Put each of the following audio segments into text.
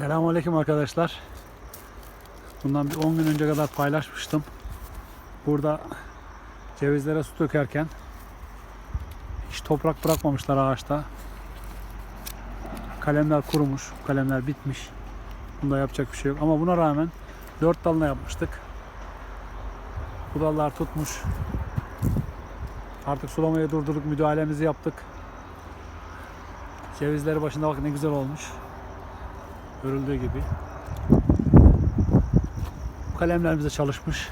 Selamünaleyküm arkadaşlar. Bundan bir 10 gün önce kadar paylaşmıştım. Burada cevizlere su dökerken hiç toprak bırakmamışlar ağaçta. Kalemler kurumuş, kalemler bitmiş. Bunda yapacak bir şey yok. Ama buna rağmen 4 dalına yapmıştık. Bu dallar tutmuş. Artık sulamayı durdurduk, müdahalemizi yaptık. Cevizleri başında bak ne güzel olmuş. Görüldüğü gibi. Kalemlerimiz de çalışmış.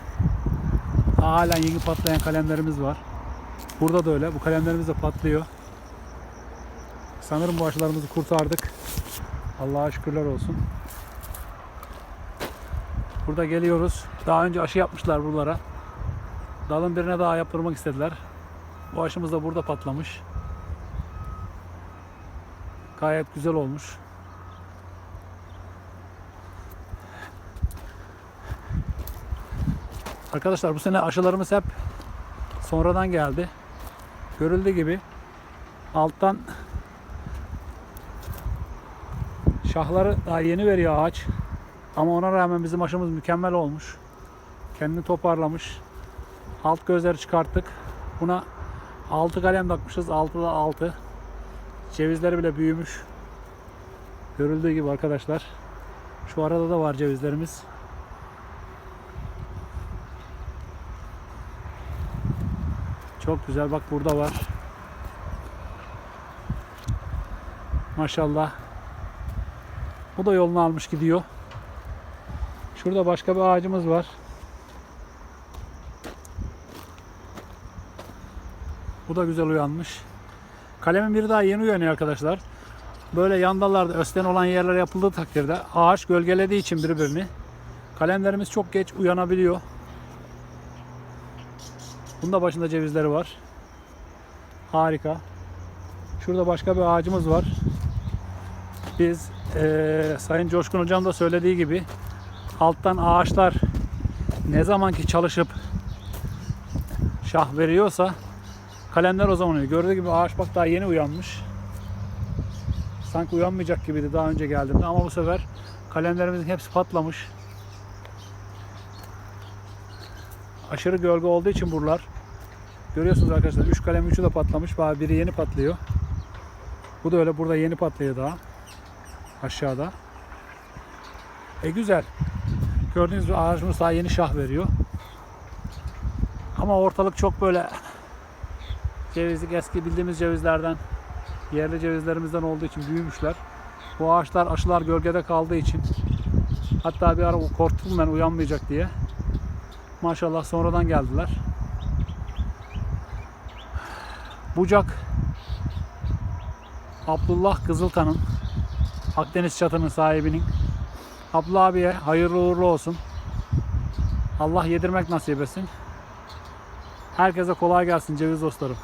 Halen yeni patlayan kalemlerimiz var. Burada da öyle. Bu kalemlerimiz de patlıyor. Sanırım bu aşılarımızı kurtardık. Allah'a şükürler olsun. Burada geliyoruz. Daha önce aşı yapmışlar buralara. Dalın birine daha yaptırmak istediler. Bu aşımız da burada patlamış. Gayet güzel olmuş. Arkadaşlar bu sene aşılarımız hep sonradan geldi. Görüldüğü gibi alttan şahları daha yeni veriyor ağaç. Ama ona rağmen bizim aşımız mükemmel olmuş. Kendini toparlamış. Alt gözleri çıkarttık. Buna 6 kalem takmışız. 6'da 6. Cevizleri bile büyümüş. Görüldüğü gibi arkadaşlar. Şu arada da var cevizlerimiz. Çok güzel. Bak burada var. Maşallah. Bu da yolunu almış gidiyor. Şurada başka bir ağacımız var. Bu da güzel uyanmış. Kalemin biri daha yeni uyanıyor arkadaşlar. Böyle yan dallarda östen olan yerler yapıldığı takdirde ağaç gölgelediği için birbirini kalemlerimiz çok geç uyanabiliyor. Bunda başında cevizleri var. Harika. Şurada başka bir ağacımız var. Biz eee, Sayın Coşkun Hocam da söylediği gibi alttan ağaçlar ne zamanki çalışıp şah veriyorsa kalemler o zaman. Gördüğü gibi ağaç bak daha yeni uyanmış. Sanki uyanmayacak gibiydi daha önce geldiğimde ama bu sefer kalemlerimizin hepsi patlamış. Aşırı gölge olduğu için buralar. Görüyorsunuz arkadaşlar 3 kalem 3'ü de patlamış. Daha biri yeni patlıyor. Bu da öyle burada yeni patlıyor daha. Aşağıda. E güzel. Gördüğünüz gibi ağacımız daha yeni şah veriyor. Ama ortalık çok böyle cevizlik eski bildiğimiz cevizlerden yerli cevizlerimizden olduğu için büyümüşler. Bu ağaçlar aşılar gölgede kaldığı için hatta bir ara korktum ben uyanmayacak diye. Maşallah sonradan geldiler. Bucak Abdullah Kızıltan'ın Akdeniz çatının sahibinin Abdullah abiye hayırlı uğurlu olsun. Allah yedirmek nasip etsin. Herkese kolay gelsin ceviz dostlarım.